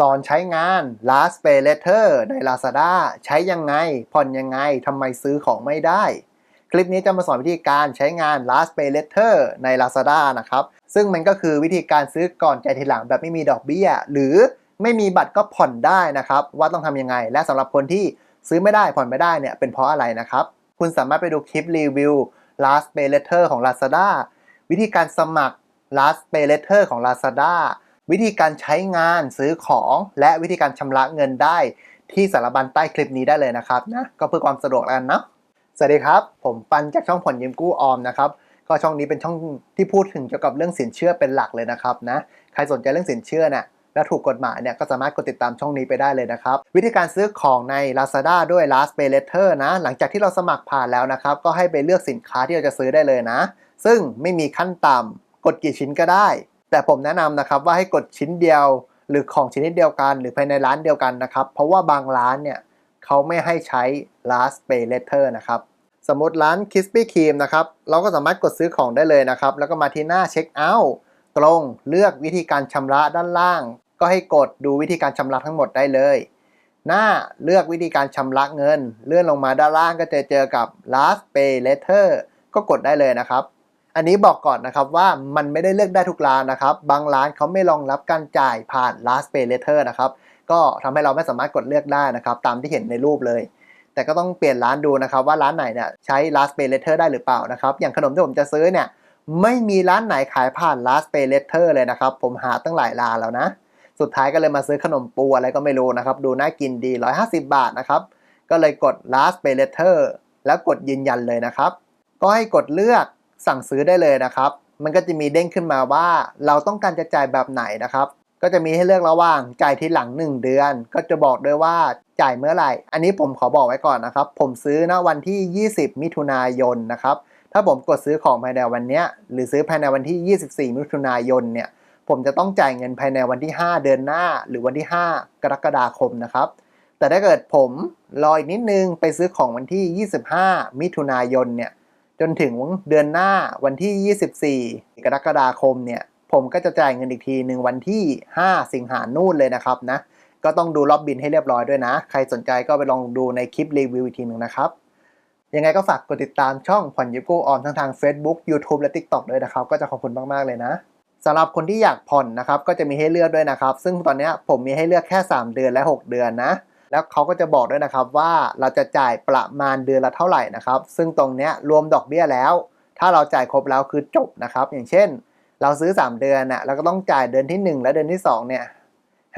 สอนใช้งาน last pay letter ใน Lazada ใช้ยังไง ผ่อนยังไงทำไมซื้อของไม่ได้ คลิปนี้จะมาสอนวิธีการใช้งาน last pay letter ใน Lazada นะครับ ซึ่งมันก็คือวิธีการซื้อก่อนจ่ายทีหลังแบบไม่มีดอกเบี้ย หรือไม่มีบัตรก็ผ่อนได้นะครับ ว่าต้องทำยังไง และสำหรับคนที่ซื้อไม่ได้ผ่อนไม่ได้เนี่ยเป็นเพราะอะไรนะครับ คุณสามารถไปดูคลิปรีวิว last pay letter ของ Lazada วิธีการสมัคร last pay letter ของ Lazada วิธีการใช้งานซื้อของและวิธีการชำระเงินได้ ที่สารบัญใต้คลิปนี้ได้เลยนะครับนะก็เพื่อความสะดวกแล้วกันเนาะสวัสดีครับ ผมปันจากช่องผ่อนยืมกู้ออมนะครับก็ช่องนี้เป็นช่องที่พูดถึงเกี่ยวกับเรื่องสินเชื่อเป็นหลักเลยนะครับนะใครสนใจเรื่องสินเชื่อเนี่ยและถูกกฎหมายเนี่ยก็สามารถกดติดตามช่องนี้ไปได้เลยนะครับ วิธีการซื้อของใน Lazada ด้วย Last Pay Letter นะ หลังจากที่เราสมัครผ่านแล้วนะครับ ก็ให้ไปเลือกสินค้าที่เราจะซื้อได้เลยนะ ซึ่งไม่มีขั้นต่ำกดกี่ชิ้นก็ได้ แต่ผมแนะนำนะครับว่าให้กดชิ้นเดียวหรือของชนิดเดียวกัน หรือภายในร้านเดียวกันนะครับ เพราะว่าบางร้านเนี่ยเขาไม่ให้ใช้ Last Pay Letter นะครับ สมมติร้าน Krispy Kreme นะครับ เราก็สามารถกดซื้อของได้เลยนะครับ แล้วก็มาที่หน้าเช็คเอาท์ตรงเลือกวิธีการชำระด้านล่าง ก็ให้กดดูวิธีการชำระทั้งหมดได้เลย หน้าเลือกวิธีการชำระเงิน เลื่อนลงมาด้านล่างก็จะเจอกับ last pay letter ก็กดได้เลยนะครับ อันนี้บอกก่อนนะครับว่ามันไม่ได้เลือกได้ทุกร้านนะครับ บางร้านเขาไม่รองรับการจ่ายผ่าน last pay letter นะครับ ก็ทำให้เราไม่สามารถกดเลือกได้นะครับ ตามที่เห็นในรูปเลย แต่ก็ต้องเปลี่ยนร้านดูนะครับ ว่าร้านไหนเนี่ยใช้ last pay letter ได้หรือเปล่านะครับ อย่างขนมที่ผมจะซื้อเนี่ยไม่มีร้านไหนขายผ่าน last pay letter เลยนะครับ ผมหาตั้งหลายร้านแล้วนะ สุดท้ายก็เลยมาซื้อขนมปูอะไรก็ไม่รู้นะครับ ดูน่ากินดี 150 บาทนะครับ ก็เลยกด last pay letter แล้วกดยืนยันเลยนะครับ ก็ให้กดเลือก สั่งซื้อได้เลยนะครับ มันก็จะมีเด้งขึ้นมาว่า เราต้องการจะจ่ายแบบไหนนะครับ ก็จะมีให้เลือกระหว่างจ่ายทีหลัง 1 เดือน ก็จะบอกด้วยว่าจ่ายเมื่อไหร่ อันนี้ผมขอบอกไว้ก่อนนะครับ ผมซื้อณวันที่ 20 มิถุนายนนะครับ ถ้าผมกดซื้อของภายในวันนี้หรือซื้อภายในวันที่ 24 มิถุนายนเนี่ย ผมจะต้องจ่ายเงินภายในวันที่ 5 เดือนหน้า หรือวันที่ 5 กรกฎาคมนะครับแต่ถ้าเกิดผมรออีกนิดนึงไปซื้อของวันที่ 25 มิถุนายนเนี่ย จนถึงเดือนหน้าวันที่ 24 กรกฎาคมเนี่ย ผมก็จะจ่ายเงินอีกทีหนึ่งวันที่ 5 สิงหานู่นเลยนะครับนะ ก็ต้องดูรอบบินให้เรียบร้อยด้วยนะ ใครสนใจก็ไปลองดูในคลิปรีวิวอีกทีหนึ่งนะครับ ยังไงก็ฝากกดติดตามช่องผ่อนยิบกู้ออมทั้งทาง Facebook YouTube และ TikTok ด้วยนะครับ ก็จะขอบคุณมาก ๆ เลยนะสำหรับคนที่อยากผ่อนนะครับ ก็จะมีให้เลือกด้วยนะครับ ซึ่งตอนนี้ผมมีให้เลือกแค่ 3 เดือนและ 6 เดือนนะ แล้วเขาก็จะบอกด้วยนะครับว่าเราจะจ่ายประมาณเดือนละเท่าไหร่นะครับ ซึ่งตรงเนี้ยรวมดอกเบี้ยแล้ว ถ้าเราจ่ายครบแล้วคือจบนะครับ อย่างเช่น เราซื้อ 3 เดือนน่ะเราก็ต้องจ่ายเดือนที่ 1 และเดือนที่2เนี่ย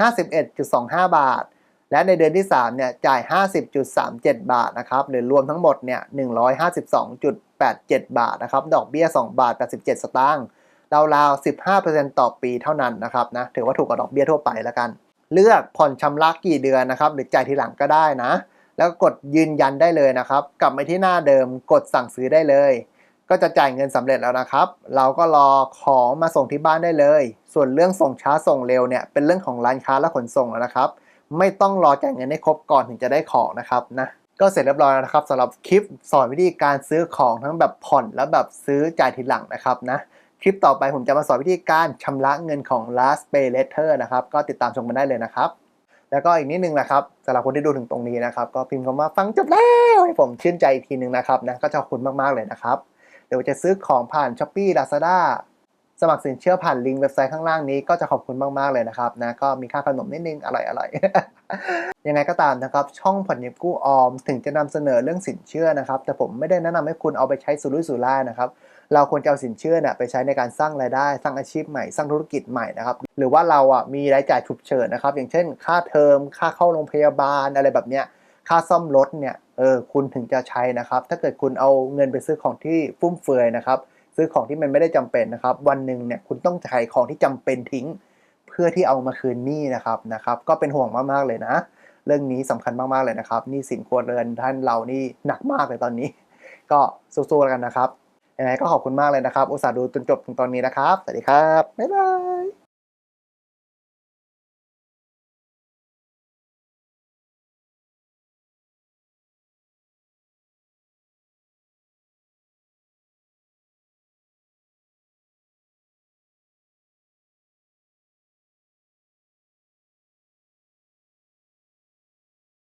51.25 บาท และในเดือนที่3เนี่ยจ่าย 50.37 บาทนะครับหรือรวมทั้งหมดเนี่ย152.87 บาทนะครับดอกเบี้ย 2 บาท 87 สตางค์ราวๆ15%ต่อปีเท่านั้นนะครับนะถือว่าถูกกว่าดอกเบี้ยทั่วไปแล้วกัน เลือกผ่อนชำระกี่เดือนนะครับ หรือจ่ายทีหลังก็ได้นะ แล้วกดยืนยันได้เลยนะครับ กลับไปที่หน้าเดิมกดสั่งซื้อได้เลย ก็จะจ่ายเงินสำเร็จแล้วนะครับ เราก็รอของมาส่งที่บ้านได้เลย ส่วนเรื่องส่งช้าส่งเร็วเนี่ยเป็นเรื่องของร้านค้าและขนส่งแล้วนะครับ ไม่ต้องรอจ่ายเงินให้ครบก่อนถึงจะได้ของนะครับนะก็เสร็จเรียบร้อยแล้วนะครับสำหรับคลิปสอนวิธีการซื้อของทั้งแบบผ่อนและแบบซื้อจ่ายทีหลังนะครับนะ คลิปต่อไปผมจะมาสอนวิธีการชำระเงินของ last pay letter นะครับ ก็ติดตามชมกันได้เลยนะครับ แล้วก็อีกนิดนึงนะครับสำหรับคนที่ดูถึงตรงนี้นะครับ ก็พิมพ์คำว่าฟังจบแล้วให้ผมชื่นใจอีกทีนึงนะครับนะก็จะขอบคุณมากๆเลยนะครับเดี๋ยวจะซื้อของผ่าน s h อ p e e Lazada สมัครสินเชื่อผ่านลิงก์เว็บไซต์ข้างล่างนี้ก็จะขอบคุณมาก ๆ เลยนะครับนะก็มีค่าขนมนิดนึงอร่อยๆยังไงก็ตามนะครับ ช่องผ่อนยืมกู้ออม ถึงจะนำเสนอเรื่องสินเชื่อนะครับ แต่ผมไม่ได้แนะนำให้คุณเอาไปใช้สุรุ่ยสุร่ายนะครับเราควรจะเอาสินเชื่อเนี่ยไปใช้ในการสร้างรายได้ สร้างอาชีพใหม่ สร้างธุรกิจใหม่นะครับ หรือว่าเราอะมีรายจ่ายฉุกเฉินนะครับ อย่างเช่น ค่าเทอม ค่าเข้าโรงพยาบาลอะไรแบบเนี้ย ค่าซ่อมรถเนี่ย เออ คุณถึงจะใช้นะครับ ถ้าเกิดคุณเอาเงินไปซื้อของที่ฟุ่มเฟือยนะครับ ซื้อของที่มันไม่ได้จำเป็นนะครับ วันหนึ่งเนี่ยคุณต้องขายของที่จำเป็นทิ้ง เพื่อที่เอามาคืนหนี้นะครับนะครับ ก็เป็นห่วงมากๆเลยนะ เรื่องนี้สำคัญมากๆเลยนะครับนี่สินครัวเรือนท่านเรานี่หนักมากเลยตอนนี้ ก็สู้ๆกันนะครับยังไงก็ขอบคุณมากเลยนะครับ อุตส่าห์ดูจนจบถึงตอนนี้นะครับ สวัสดีครับ บ๊ายบาย